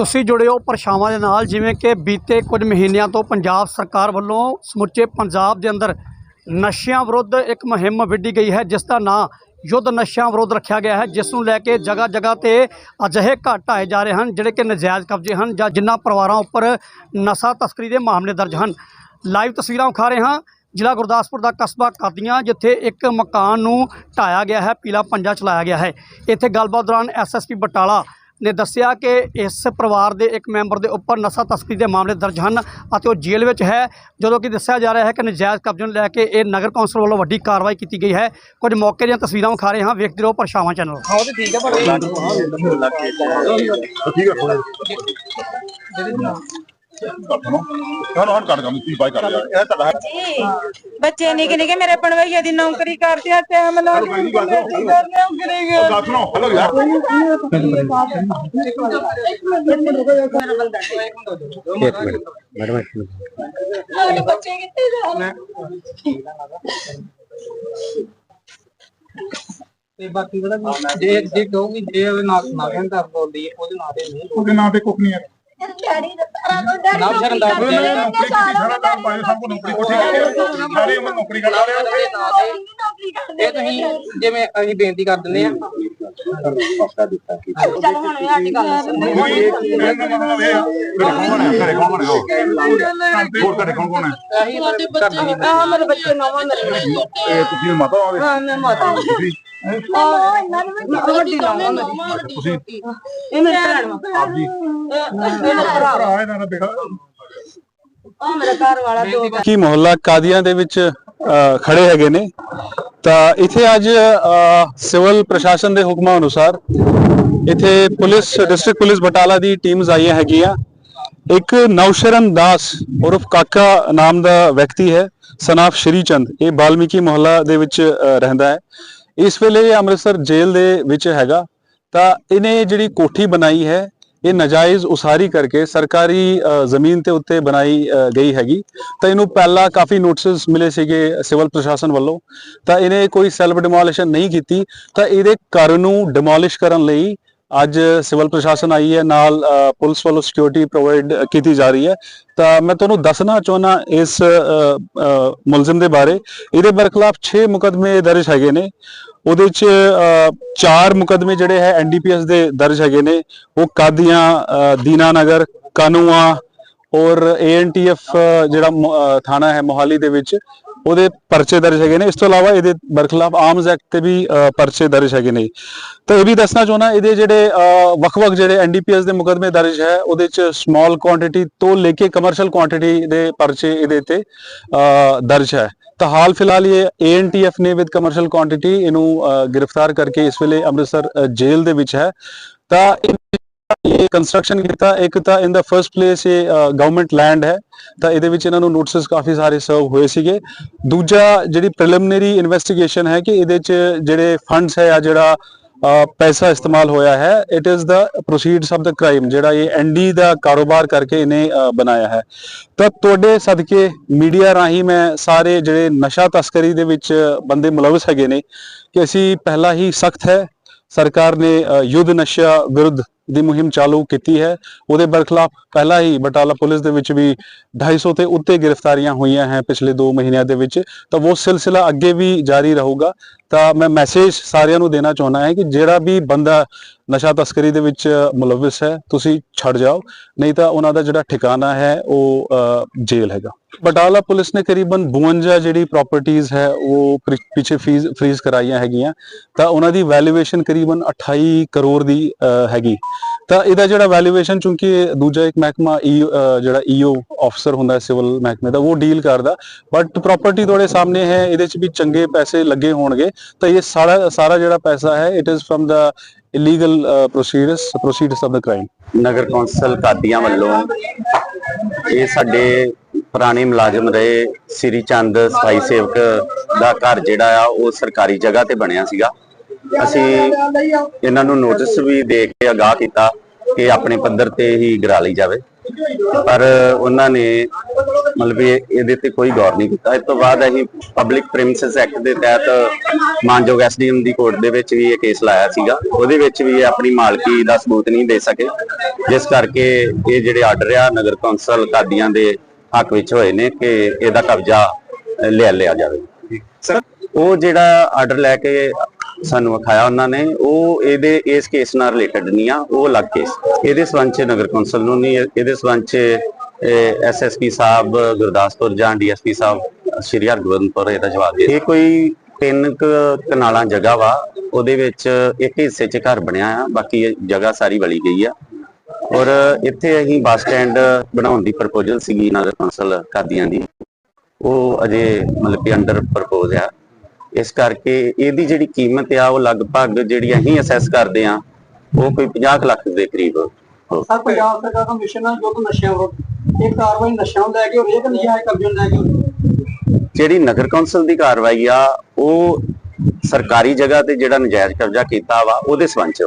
ਤੁਸੀਂ ਜੁੜੇ ਹੋ ਪਰਛਾਵਾਂ ਦੇ ਨਾਲ, ਜਿਵੇਂ ਕਿ ਬੀਤੇ ਕੁਝ ਮਹੀਨਿਆਂ ਤੋਂ ਪੰਜਾਬ ਸਰਕਾਰ ਵੱਲੋਂ ਸਮੁੱਚੇ ਪੰਜਾਬ ਦੇ ਅੰਦਰ ਨਸ਼ਿਆਂ ਵਿਰੁੱਧ ਇੱਕ ਮੁਹਿੰਮ ਵਿੱਢੀ ਗਈ ਹੈ ਜਿਸ ਦਾ ਨਾਂ ਯੁੱਧ ਨਸ਼ਿਆਂ ਵਿਰੁੱਧ ਰੱਖਿਆ ਗਿਆ ਹੈ, ਜਿਸ ਨੂੰ ਲੈ ਕੇ ਜਗ੍ਹਾ ਜਗ੍ਹਾ ਤੇ ਅਜਿਹੇ ਘਾਟ ਆਏ ਜਾ ਰਹੇ ਹਨ, ਜਿਹੜੇ ਕਿ ਨਜਾਇਜ਼ ਕਬਜ਼ੇ ਹਨ ਜਾਂ ਜਿਨ੍ਹਾਂ ਪਰਿਵਾਰਾਂ ਉੱਪਰ ਨਸ਼ਾ ਤਸਕਰੀ ਦੇ ਮਾਮਲੇ ਦਰਜ ਹਨ। ਲਾਈਵ ਤਸਵੀਰਾਂ ਵਿਖਾ ਰਹੇ ਹਾਂ। ਜ਼ਿਲ੍ਹਾ ਗੁਰਦਾਸਪੁਰ ਦਾ ਕਸਬਾ ਕਾਦੀਆਂ, ਜਿੱਥੇ ਇੱਕ ਮਕਾਨ ਨੂੰ ਢਾਇਆ ਗਿਆ ਹੈ, ਪੀਲਾ ਪੰਜਾ ਚਲਾਇਆ ਗਿਆ ਹੈ। ਇੱਥੇ ਗੱਲਬਾਤ ਦੌਰਾਨ ਐਸਐਸਪੀ ਬਟਾਲਾ ਨੇ ਦੱਸਿਆ ਕਿ ਇਸ ਪਰਿਵਾਰ ਦੇ ਇੱਕ ਮੈਂਬਰ ਦੇ ਉੱਪਰ ਨਸ਼ਾ ਤਸਕਰੀ ਦੇ ਮਾਮਲੇ ਦਰਜ ਹਨ ਅਤੇ ਉਹ ਜੇਲ੍ਹ ਵਿੱਚ ਹੈ। ਜਦੋਂ ਕਿ ਦੱਸਿਆ ਜਾ ਰਿਹਾ ਹੈ ਕਿ ਨਜਾਇਜ਼ ਕਬਜ਼ੇ ਨੂੰ ਲੈ ਕੇ ਇਹ ਨਗਰ ਕੌਂਸਲ ਵੱਲੋਂ ਵੱਡੀ ਕਾਰਵਾਈ ਕੀਤੀ ਗਈ ਹੈ। ਕੁਝ ਮੌਕੇ ਦੀਆਂ ਤਸਵੀਰਾਂ ਵਿਖਾ ਰਹੇ ਹਾਂ। ਵੇਖਦੇ ਰਹੋ ਪਰਛਾਵਾਂ ਚੈਨਲ। ਠੀਕ ਹੈ ਹਾਂ ਹਾਂ ਕਰ ਕੰਮ ਤੁਸੀਂ ਬਾਈ ਕਰ ਲਿਆ ਇਹ ਤਾਂ ਹੈ ਜੀ ਬੱਚੇ ਨਿੱਕੇ ਨਿੱਕੇ ਮੇਰੇ ਪਣਵਈਆ ਦੀ ਨੌਕਰੀ ਕਰਦੇ ਆ ਟਾਈਮ ਲਾ ਕੇ ਬੇਟੀ ਕਰਨੇ ਨੌਕਰੀ ਕਰ ਗੱਲ ਸੁਣੋ ਹਲੋ ਯਾਰ। ਮੇਰੇ ਬੱਚੇ ਕਿੱਥੇ ਜਾਣ ਤੇ ਬਾਕੀ ਪਤਾ ਜੇ ਜੇ ਕਹੂਗੀ ਜੇ ਉਹ ਨਾ ਨਾ ਕਹਿੰਦਾ ਬੋਲਦੀ ਉਹਦੇ ਨਾਂ ਤੇ ਨਹੀਂ। ਉਹਦੇ ਨਾਂ ਤੇ ਕੁੱਖ ਨਹੀਂ ਹੈ ਡੈਡੀ ਦਾ ਸਾਰਾ ਕੁਝ ਡੈਡੀ ਨਾ ਸ਼ਰਮ ਦਾ ਕੋਈ ਨਾ ਨੌਕਰੀ ਕੀਤੀ ਸਾਰਾ ਕੰਮ ਪਾਏ ਸਭ ਨੂੰ ਨੌਕਰੀ ਕੋਠੀ ਕਰਕੇ ਸਾਰੀ ਉਮਰ ਨੌਕਰੀ ਕਰਦਾ ਰਿਹਾ ਨੌਕਰੀ ਕਰਦੇ ਇਹ ਤੁਸੀਂ ਜਿਵੇਂ ਅਸੀਂ ਬੇਨਤੀ ਕਰ ਦਿੰਦੇ ਆ ਚੱਲ ਹੁਣ ਵੀ ਸਾਡੀ ਗੱਲ ਸੁਣ ਕੋਈ ਮੈਂ ਮਤਲਬ ਇਹ ਆ ਕੌਣ ਹੈ ਘਰੇ ਕੌਣ ਹੈ ਹੋਰ ਘਰੇ ਕੌਣ ਕੌਣ ਹੈ ਅਸੀਂ ਕਰ ਦਿੰਦੇ ਆ ਮੇਰੇ ਬੱਚੇ ਨਵਾਂ ਮੇਰੇ ਇਹ ਤੁਸੀਂ ਮਾਤਾ ਹੋਵੇ। ਹਾਂ ਮੈਂ ਮਾਤਾ ਉਹ ਇਹਨਾਂ ਵੱਡੀ ਭੈਣ। ਆਪ ਜੀ ਭਰਾ। ਬੇਟਾ ਮੇਰਾ ਘਰ ਵਾਲਾ ਦੋ ਕੀ ਮੁਹੱਲਾ ਕਾਦੀਆਂ ਦੇ ਵਿੱਚ ਖੜੇ ਹੈਗੇ ਨੇ। ਤਾਂ ਇੱਥੇ ਅੱਜ ਸਿਵਲ ਪ੍ਰਸ਼ਾਸਨ ਦੇ ਹੁਕਮਾਂ ਅਨੁਸਾਰ ਇੱਥੇ ਪੁਲਿਸ ਡਿਸਟ੍ਰਿਕਟ ਪੁਲਿਸ ਬਟਾਲਾ ਦੀ ਟੀਮਸ ਆਈਆਂ ਹੈਗੀਆਂ। ਇੱਕ ਨੌਸ਼ਰਨ ਦਾਸ ਉਰਫ ਕਾਕਾ ਨਾਮ ਦਾ ਵਿਅਕਤੀ ਹੈ ਸਨਾਫ ਸ਼੍ਰੀ ਚੰਦ ਇਹ ਬਾਲਮੀਕੀ ਮੁਹੱਲਾ ਦੇ ਵਿੱਚ ਰਹਿੰਦਾ ਹੈ। ਇਸ ਵੇਲੇ ਅੰਮ੍ਰਿਤਸਰ ਜੇਲ੍ਹ ਦੇ ਵਿੱਚ ਹੈਗਾ ਤਾਂ ਇਹਨੇ ਜਿਹੜੀ ਕੋਠੀ ਬਣਾਈ ਹੈ ਇਹ ਨਜਾਇਜ਼ ਉਸਾਰੀ ਕਰਕੇ ਸਰਕਾਰੀ ਅ, ਜ਼ਮੀਨ ਤੇ ਉੱਤੇ ਬਣਾਈ ਗਈ ਹੈਗੀ। ਤਾਂ ਇਹਨੂੰ ਪਹਿਲਾਂ ਕਾਫੀ ਨੋਟਿਸਸ ਮਿਲੇ ਸੀਗੇ ਸਿਵਲ ਪ੍ਰਸ਼ਾਸਨ ਵੱਲੋਂ। ਤਾਂ ਇਹਨੇ ਕੋਈ ਸੈਲਫ ਡਿਮੋਲਿਸ਼ਨ ਨਹੀਂ ਕੀਤੀ। ਤਾਂ ਇਹਦੇ ਘਰ ਨੂੰ ਡਿਮੋਲਿਸ਼ ਕਰਨ ਲਈ ਅੱਜ ਸਿਵਲ ਪ੍ਰਸ਼ਾਸਨ ਆਈ ਹੈ ਨਾਲ ਪੁਲਿਸ ਵੱਲੋਂ ਸਿਕਿਉਰਿਟੀ ਪ੍ਰੋਵਾਈਡ ਕੀਤੀ ਜਾ ਰਹੀ ਹੈ। ਤਾਂ ਮੈਂ ਤੁਹਾਨੂੰ ਦੱਸਣਾ ਚਾਹੁੰਦਾ ਇਸ ਮੁਲਜ਼ਮ ਦੇ ਬਾਰੇ। ਇਹਦੇ ਬਰਖਲਾਫ 6 ਮੁਕਦਮੇ ਦਰਜ ਹੈਗੇ ਨੇ। ਉਹਦੇ ਚ ਚਾਰ ਮੁਕਦਮੇ ਜਿਹੜੇ ਹੈ ਐਨਡੀਪੀਐਸ ਦੇ ਦਰਜ ਹੈਗੇ ਨੇ। ਉਹ ਕਾਦੀਆਂ ਅ, ਦੀਨਾਨਗਰ ਕਾਨੂੰਆ ਔਰ ਏਐਨਟੀਐਫ ਜਿਹੜਾ ਮੁ- ਅ, ਥਾਣਾ ਹੈ ਮੋਹਾਲੀ ਦੇ ਵਿੱਚ। ਉਹਦੇ ਪਰਚੇ ਦਰਜ ਹੈਗੇ ਨੇ। ਇਸ ਤੋਂ ਇਲਾਵਾ ਇਹਦੇ ਬਰਖਲਾਫ ਆਰਮਸ ਐਕਟ ਤੇ ਵੀ ਪਰਚੇ ਦਰਜ ਹੈਗੇ ਨੇ। ਤਾਂ ਇਹ ਵੀ ਦੱਸਣਾ ਚਾਹੁੰਦਾ, ਇਹਦੇ ਜਿਹੜੇ ਵੱਖ-ਵੱਖ ਜਿਹੜੇ ਐਨਡੀਪੀਐਸ ਦੇ ਮੁਕਦਮੇ ਦਰਜ ਹੈ, ਉਹਦੇ ਚ ਸਮਾਲ ਕੁਆਂਟੀਟੀ ਤੋਂ ਲੈ ਕੇ ਕਮਰਸ਼ੀਅਲ ਕੁਆਂਟੀਟੀ ਦੇ ਪਰਚੇ ਇਹਦੇ ਤੇ ਦਰਜ ਹੈ। ਤਾਂ ਹਾਲ ਫਿਲਹਾਲ ਇਹ ਏਐਨਟੀਐਫ ਨੇ ਵਿਦ ਕਮਰਸ਼ੀਅਲ ਕੁਆਂਟੀਟੀ ਇਹਨੂੰ ਗ੍ਰਿਫਤਾਰ ਕਰਕੇ ਇਸ ਵੇਲੇ ਅੰਮ੍ਰਿਤਸਰ ਜੇਲ੍ਹ ਦੇ ਵਿੱਚ ਹੈ। ਤਾਂ ਇਹ ਕੰਸਟਰਕਸ਼ਨ ਕੀਤਾ, ਇੱਕ ਤਾਂ ਇਨ ਦਾ ਫਰਸਟ ਪਲੇਸ ਇਹ ਗਵਰਨਮੈਂਟ ਲੈਂਡ ਹੈ, ਤਾਂ ਇਹਦੇ ਵਿੱਚ ਇਹਨਾਂ ਨੂੰ ਨੋਟਿਸਸ ਕਾਫੀ ਸਾਰੇ ਸਰਵ ਹੋਏ ਸੀਗੇ। ਦੂਜਾ ਜਿਹੜੀ ਪ੍ਰੀਲਿਮਿਨਰੀ ਇਨਵੈਸਟੀਗੇਸ਼ਨ ਹੈ ਕਿ ਇਹਦੇ ਚ ਜਿਹੜੇ ਫੰਡਸ ਹੈ ਆ ਜਿਹੜਾ ਪੈਸਾ ਇਸਤੇਮਾਲ ਹੋਇਆ ਹੈ it is the proceeds of the crime ਜਿਹੜਾ ਇਹ ਐਨਡੀ ਦਾ ਕਾਰੋਬਾਰ ਕਰਕੇ ਇਹਨੇ ਬਣਾਇਆ ਹੈ। ਤਾਂ ਤੁਹਾਡੇ ਸਦਕੇ ਮੀਡੀਆ ਰਾਹੀਂ ਮੈਂ ਸਾਰੇ ਜਿਹੜੇ ਨਸ਼ਾ ਤਸਕਰੀ ਦੇ ਵਿੱਚ ਬੰਦੇ ਮੁਲਵਸ ਹੈਗੇ ਨੇ, ਕਿ ਅਸੀਂ ਪਹਿਲਾਂ ਹੀ ਸਖਤ ਹੈ, ਸਰਕਾਰ ਨੇ ਯੁੱਧ ਨਸ਼ਾ ਵਿਰੁੱਧ ਦੀ ਮੁਹਿੰਮ ਚਾਲੂ ਕੀਤੀ ਹੈ। ਉਹਦੇ ਬਰਖਲਾਫ ਪਹਿਲਾਂ ਹੀ ਬਟਾਲਾ ਪੁਲਿਸ ਦੇ ਵਿੱਚ ਵੀ 250 ਤੇ ਉੱਤੇ ਗ੍ਰਿਫਤਾਰੀਆਂ ਹੋਈਆਂ ਹੈ ਪਿਛਲੇ 2 ਮਹੀਨਿਆਂ ਦੇ ਵਿੱਚ। ਤਾਂ ਉਹ ਸਿਲਸਿਲਾ ਅੱਗੇ ਵੀ ਜਾਰੀ ਰਹੂਗਾ। ਤਾਂ ਮੈਂ ਮੈਸੇਜ ਸਾਰਿਆਂ ਨੂੰ ਦੇਣਾ ਚਾਹੁੰਦਾ ਹੈ ਕਿ ਜਿਹੜਾ ਵੀ ਬੰਦਾ ਨਸ਼ਾ ਤਸਕਰੀ ਦੇ ਵਿੱਚ ਮੁਲਵਿਸ ਹੈ ਤੁਸੀਂ ਛੱਡ ਜਾਓ। ਨਹੀਂ ਤਾਂ ਉਹਨਾਂ ਦਾ ਜਿਹੜਾ ਠਿਕਾਣਾ ਹੈ ਉਹ ਅ, ਜੇਲ੍ਹ ਹੈਗਾ। ਬਟਾਲਾ ਪੁਲਿਸ ਨੇ ਕਰੀਬਨ 52 ਜਿਹੜੀ ਪ੍ਰਾਪਰਟੀਆਂ ਹੈ ਉਹ ਪਿੱਛੇ ਫੀਸ ਫ੍ਰੀਜ਼ ਕਰਾਈਆਂ ਹੈਗੀਆਂ। ਤਾਂ ਉਹਨਾਂ ਦੀ ਵੈਲਿਊਏਸ਼ਨ ਕਰੀਬਨ 28 ਕਰੋੜ ਦੀ ਅ, ਹੈਗੀ। ਤਾਂ ਇਹਦਾ ਜਿਹੜਾ ਵੈਲਿਊਏਸ਼ਨ ਚੂੰਕਿ ਦੂਜਾ ਇੱਕ ਮਹਿਕਮਾ e, ਜਿਹੜਾ ਈਓ ਅਫਸਰ ਹੁੰਦਾ ਹੈ ਸਿਵਲ ਮਹਿਕਮੇ ਦਾ, ਉਹ ਡੀਲ ਕਰਦਾ। ਬਟ ਪ੍ਰਾਪਰਟੀ ਤੁਹਾਡੇ ਸਾਹਮਣੇ ਹੈ, ਇਹਦੇ ਚ ਵੀ ਚੰਗੇ ਪੈਸੇ ਲੱਗੇ ਹੋਣਗੇ। ਤਾਂ ਇਹ ਸਾਰਾ ਸਾਰਾ ਜਿਹੜਾ ਪੈਸਾ ਹੈ it is from the illegal procedures procedures of the crime Nagar council Qadian ਵੱਲੋਂ ਇਹ ਸਾਡੇ ਪੁਰਾਣੇ ਮੁਲਾਜ਼ਮ ਰਹੇ ਸ੍ਰੀ ਚੰਦ ਸਫ਼ਾਈ ਸੇਵਕ ਦਾ ਘਰ ਜਿਹੜਾ ਆ, ਉਹ ਸਰਕਾਰੀ ਜਗ੍ਹਾ ਤੇ ਬਣਿਆ ਸੀਗਾ। ਅਸੀਂ ਇਹਨਾਂ ਨੂੰ ਨੋਟਿਸ ਵੀ ਦੇ ਕੇ ਅਗਾਹ ਕੀਤਾ ਕਿ ਆਪਣੇ ਪੱਧਰ ਤੇ ਹੀ ਗਰਾ ਲਈ ਜਾਵੇ। ਪਰ ਉਹਨਾਂ ਨੇ ਮਤਲਬ ਇਹਦੇ ਤੇ ਕੋਈ ਗੌਰ ਨਹੀਂ ਕੀਤਾ। ਇਸ ਤੋਂ ਬਾਅਦ ਅਸੀਂ ਪਬਲਿਕ ਪ੍ਰੀਮਿਸਿਸ ਐਕਟ ਦੇ ਤਹਿਤ ਮਾਨਯੋਗ ਐਸਡੀਐਮ ਦੀ ਕੋਰਟ ਦੇ ਵਿੱਚ ਵੀ ਇਹ ਕੇਸ ਲਾਇਆ ਸੀਗਾ। ਉਹਦੇ ਵਿੱਚ ਵੀ ਇਹ ਆਪਣੀ ਮਾਲਕੀ ਦਾ ਸਬੂਤ ਨਹੀਂ ਦੇ ਸਕੇ। ਜਿਸ ਕਰਕੇ ਇਹ ਜਿਹੜੇ ਆਰਡਰ ਆ ਨਗਰ ਕੌਂਸਲ ਕਾਦੀਆਂ ਦੇ ਹੱਕ ਵਿੱਚ ਹੋਏ ਨੇ ਕਿ ਇਹਦਾ ਕਬਜ਼ਾ ਲੈ ਲਿਆ ਜਾਵੇ। ਉਹ ਜਿਹੜਾ ਆਰਡਰ ਲੈ ਕੇ ਸਾਨੂੰ ਵਿਖਾਇਆ ਉਹਨਾਂ ਨੇ, ਉਹ ਇਹਦੇ, ਇਸ ਕੇਸ ਨਾਲ ਰਿਲੇਟਡ ਨਹੀਂ ਆ, ਉਹ ਅਲੱਗ ਕੇਸ ਇਹਦੇ ਸੰਬੰਧ ਚ ਨਗਰ ਕੌਂਸਲ ਨੂੰ ਨਹੀਂ, ਇਹਦੇ ਸੰਬੰਧ ਚ ਐਸਐਸਪੀ ਸਾਹਿਬ, ਗੁਰਦਾਸਪੁਰ ਜਾਂ ਡੀਐਸਪੀ ਸਾਹਿਬ, ਸ਼੍ਰੀ ਹਰਗੋਬਿੰਦਪੁਰ ਇਹਦਾ ਜਵਾਬ ਦੇ ਇਹ ਕੋਈ ਤਿੰਨ ਕੁ ਕਨਾਲਾਂ ਜਗ੍ਹਾ ਵਾ, ਉਹਦੇ ਵਿੱਚ ਇੱਕ ਹਿੱਸੇ 'ਚ ਘਰ ਬਣਿਆ ਆ, ਬਾਕੀ ਇਹ ਜਗ੍ਹਾ ਸਾਰੀ ਵਲੀ ਗਈ ਆ। ਔਰ ਇੱਥੇ ਅਸੀਂ ਬੱਸ ਸਟੈਂਡ ਬਣਾਉਣ ਦੀ ਪ੍ਰਪੋਜ਼ਲ ਸੀਗੀ ਨਗਰ ਕੌਂਸਲ ਕਾਦੀਆਂ ਦੀ। ਉਹ ਅਜੇ ਮਤਲਬ ਕਿ ਅੰਡਰ ਪ੍ਰਪੋਜ਼ ਆ। ਇਸ ਕਰਕੇ ਇਹਦੀ ਜਿਹੜੀ ਕੀਮਤ ਆ ਉਹ ਲਗਭਗ ਜਿਹੜੀ ਅਸੀਂ ਅਸੈਸ ਕਰਦੇ ਆ ਉਹ ਕੋਈ 50 ਕੁ ਲੱਖ ਦੇ ਕਰੀਬ ਹੋ ਸਰ ਪੰਜਾਬ ਸਰਕਾਰ ਦਾ ਮਿਸ਼ਨ ਹੈ ਜੋ ਨਸ਼ਿਆਂ ਵਿਰੁੱਧ ਇਹ ਕਾਰਵਾਈ ਨਸ਼ਿਆਂ ਨੂੰ ਲੈ ਕੇ ਹੋ ਰਹੀ ਹੈ ਕਿ ਨਜਾਇਜ਼ ਕਬਜ਼ੇ ਨੂੰ ਲੈ ਕੇ ਹੋ ਰਹੀ ਹੈ ਜਿਹੜੀ ਨਗਰ ਕੌਂਸਲ ਦੀ ਕਾਰਵਾਈ ਆ ਉਹ ਸਰਕਾਰੀ ਜਗ੍ਹਾ ਤੇ ਜਿਹੜਾ ਨਜਾਇਜ਼ ਕਬਜ਼ਾ ਕੀਤਾ ਵਾ ਉਹਦੇ ਸੰਬੰਧ ਚ।